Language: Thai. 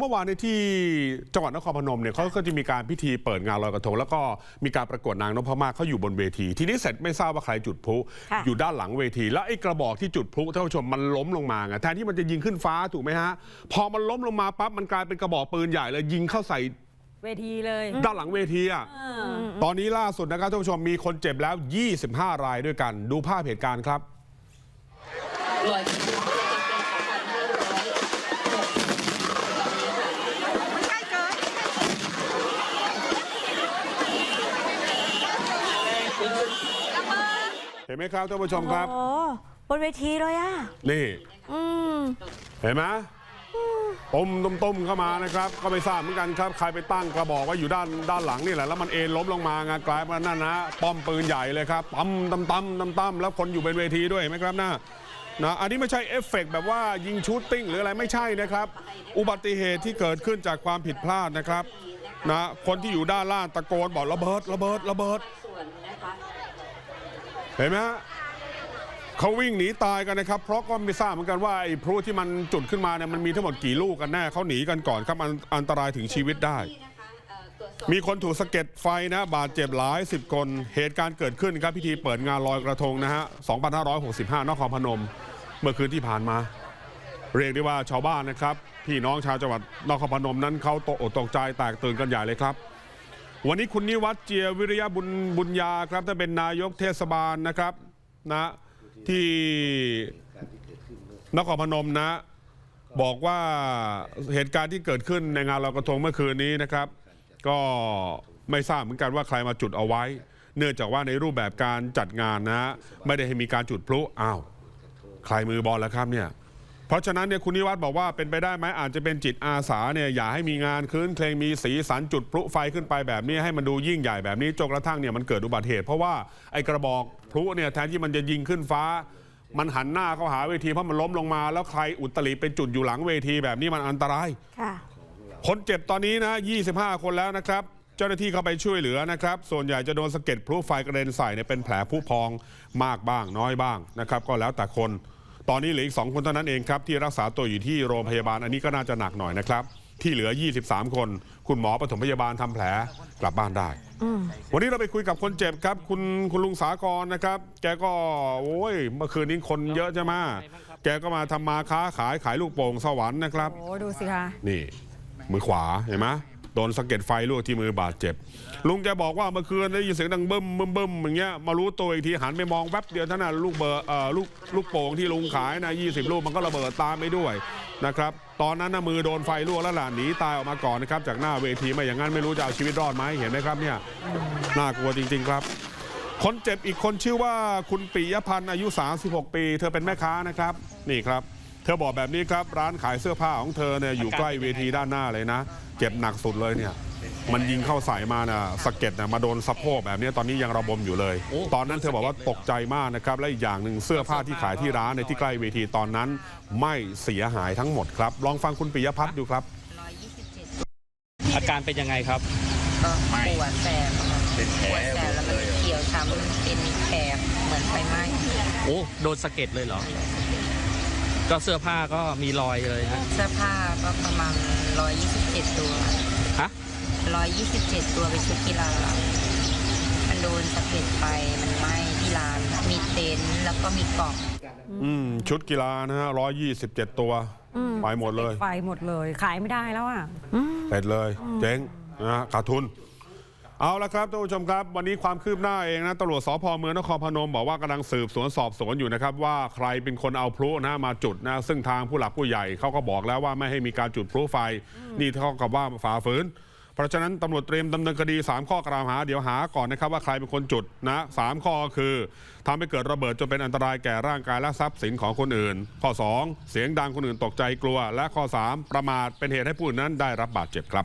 เมื่อวานในที่จังหวัดนครพนมเนี่ยเขาก็จะมีการพิธีเปิดงานลอยกระทง แล้วก็มีการประกวดนางนพมาศเขาอยู่บนเวที ทีนี้เสร็จไม่ทราบว่าใครจุดพลุค่ะอยู่ด้านหลังเวที แล้วไอ้กระบอกที่จุดพลุท่านผู้ชมมันล้มลงมาไงแทนที่มันจะยิงขึ้นฟ้าถูกไหมฮะ พอมันล้มลงมาปั๊บมันกลายเป็นกระบอกปืนใหญ่เลยยิงเข้าใส่เวทีเลย ด้านหลังเวทีอะตอนนี้ล่าสุดนะครับท่านผู้ชมมีคนเจ็บแล้ว 25 รายด้วยกัน ดูภาพเหตุการณ์ครับ ลอยกระทงเป็นปี2560 เห็นไหมครับท่านผู้ชมครับ โอ้บนเวทีเลยอะ นี่ อืม เห็นไหมต้มต้มต้มเข้ามานะครับ ก็ไม่ทราบเหมือนกันครับ ใครไปตั้งกระบอกไว้อยู่ด้านด้านหลังนี่แหละ แล้วมันเอ็นล้มลงมาไงกลายเป็นนั่นนะ ป้อมปืนใหญ่เลยครับปั๊มตั้มตั้มตั้มตั้มแล้วคนอยู่บนเวทีด้วยเห็นไหมครับนะนะอันนี้ไม่ใช่เอฟเฟกต์แบบว่ายิงชูตติ้งหรืออะไรไม่ใช่นะครับ อุบัติเหตุที่เกิดขึ้นจากความผิดพลาดนะครับ นะคนที่อยู่ด้านล่างตะโกนบอกระเบิดระเบิดระเบิดส่วนนะคะเห็นไหมฮะเขาวิ่งหนีตายกันนะครับ เพราะก็ไม่ทราบเหมือนกันว่าไอ้พลุที่มันจุดขึ้นมาเนี่ยมันมีทั้งหมดกี่ลูกกันแน่เขาหนีกันก่อนครับอันอันตรายถึงชีวิตได้ที่นะคะเอ่อตรวจสอบมีคนถูกสะเก็ดไฟนะบาดเจ็บหลายสิบคนเหตุการณ์เกิดขึ้นครับพิธีเปิดงานลอยกระทงนะฮะ 2565 นครพนม เมื่อคืนที่ผ่านมา เรียกได้ว่าชาวบ้านนะครับพี่น้องชาวจังหวัดนครพนมนั้นเขาตกอกตกใจแตกตื่นกันใหญ่เลยครับ วันนี้คุณนิวัฒน์เจียวิริยบุญบุญญาครับท่านเป็นนายกเทศบาลนะครับนะที่นครพนมนะ บอกว่าเหตุการณ์ที่เกิดขึ้นในงานลอยกระทงเมื่อคืนนี้นะครับ ก็ไม่ทราบเหมือนกันว่าใครมาจุดเอาไว้ เนื่องจากว่าในรูปแบบการจัดงานนะ ไม่ได้ให้มีการจุดพลุอ้าวใครมือบอลแล้วครับเนี่ย เพราะฉะนั้นเนี่ยคุณนิวัฒน์บอกว่าเป็นไปได้ไหมอาจจะเป็นจิตอาสาเนี่ยอย่าให้มีงานคืนเพลงมีสีสันจุดพลุไฟขึ้นไปแบบนี้ให้มันดูยิ่งใหญ่แบบนี้จนกระทั่งเนี่ยมันเกิดอุบัติเหตุ เพราะว่าไอ้กระบอกพลุเนี่ยแทนที่มันจะยิงขึ้นฟ้า มันหันหน้าเข้าหาเวทีเพราะมันล้มลงมา แล้วใครอุตริเป็นจุดอยู่หลังเวทีแบบนี้มันอันตรายค่ะคนเจ็บตอนนี้นะ 25 คนแล้วนะครับเจ้าหน้าที่เข้าไปช่วยเหลือนะครับ ส่วนใหญ่จะโดนสะเก็ดพลุไฟกระเด็นใส่เนี่ยเป็นแผลผุพองมากบ้างน้อยบ้างนะครับ ก็แล้วแต่คน ตอนนี้เหลืออีก 2 คนเท่านั้นเองครับที่รักษาตัวอยู่ที่โรงพยาบาลอันนี้ก็น่าจะหนักหน่อยนะครับ ที่เหลือ 23 คน คุณหมอปฐมพยาบาลทำแผลกลับบ้านได้ วันนี้เราไปคุยกับคนเจ็บครับ คุณคุณลุงสากรนะครับ แกก็โอ้ยเมื่อคืนนี้คนเยอะใช่ไหมแกก็มาทำมาค้าขายขายลูกโป่งสวรรค์นะครับโอ้ดูสิคะนี่มือขวาเห็นไหม โดนสะเก็ดไฟลวกที่มือบาดเจ็บ ลุงแกบอกว่าเมื่อคืนได้ยินเสียงดังบึ้มบึ้มบึ้มอย่างเงี้ยมารู้ตัวอีกทีหันไปมองแวบเดียวท่านั้นลูกเบอร์เอ่อลูกลูกโป่งที่ลุงขายนะ20ลูกมันก็ระเบิดตามไปด้วยนะครับตอนนั้นนะมือโดนไฟลวกแล้วล่ะหนีตายออกมาก่อนนะครับจากหน้าเวทีไม่อย่างนั้นไม่รู้จะเอาชีวิตรอดไหมเห็นไหมครับเนี่ยน่ากลัวจริง ๆครับ คนเจ็บอีกคนชื่อว่าคุณปิยพันธ์อายุ 36 ปี เธอเป็นแม่ค้านะครับ นี่ครับ ธอบอกแบบนี้ครับ ร้านขายเสื้อผ้าของเธอเนี่ยอยู่ใกล้เวทีด้านหน้าเลยนะ เจ็บหนักสุดเลยเนี่ย มันยิงเข้าใส่มาน่ะสะเก็ดน่ะมาโดนสะโพกแบบนี้ตอนนี้ยังระบมอยู่เลย ตอนนั้นเธอบอกว่าตกใจมากนะครับ และอีกอย่างหนึ่งเสื้อผ้าที่ขายที่ร้านในที่ใกล้เวทีตอนนั้น ไม่เสียหายทั้งหมดครับ ลองฟังคุณปิยพัฒน์ดูครับ127อาการเป็นยังไงครับก็ปวดแสบค่ะปวดแสบแล้วมันเขียวช้ำเป็นแผลเหมือนไฟไหม้โอ้โดนสะเก็ดเลยเหรอ ก็เสื้อผ้าก็มีรอยเลยฮะเสื้อผ้าก็ประมาณ127 ตัวฮะ127 ตัวเป็นชุดกีฬามันโดนสะเก็ดไฟมันไหม้ที่ร้านมีเต็นท์แล้วก็มีกล่องอืมชุดกีฬานะฮะ127ตัวไปหมดเลยไฟหมดเลยขายไม่ได้แล้วอะอืมเป็ดเลย เจ๊งนะฮะขาดทุน เอาละครับท่านผู้ชมครับ วันนี้ความคืบหน้าเองนะตำรวจสพเมืองนครพนม บอกว่ากำลังสืบสวนสอบสวนอยู่นะครับ ว่าใครเป็นคนเอาพลุนะมาจุดนะ ซึ่งทางผู้หลักผู้ใหญ่เขาก็บอกแล้วว่าไม่ให้มีการจุดพลุไฟ นี่เท่ากับว่าฝ่าฝืน เพราะฉะนั้นตำรวจเตรียมดำเนินคดี 3 ข้อกล่าวหา เดี๋ยวหาก่อนนะครับว่าใครเป็นคนจุดนะสามข้อคือทำให้เกิดระเบิดจนเป็นอันตรายแก่ร่างกายและทรัพย์สินของคนอื่น ข้อ 2 เสียงดังคนอื่นตกใจกลัว และข้อ 3 ประมาทเป็นเหตุให้ผู้อื่นนั้นได้รับบาดเจ็บครับ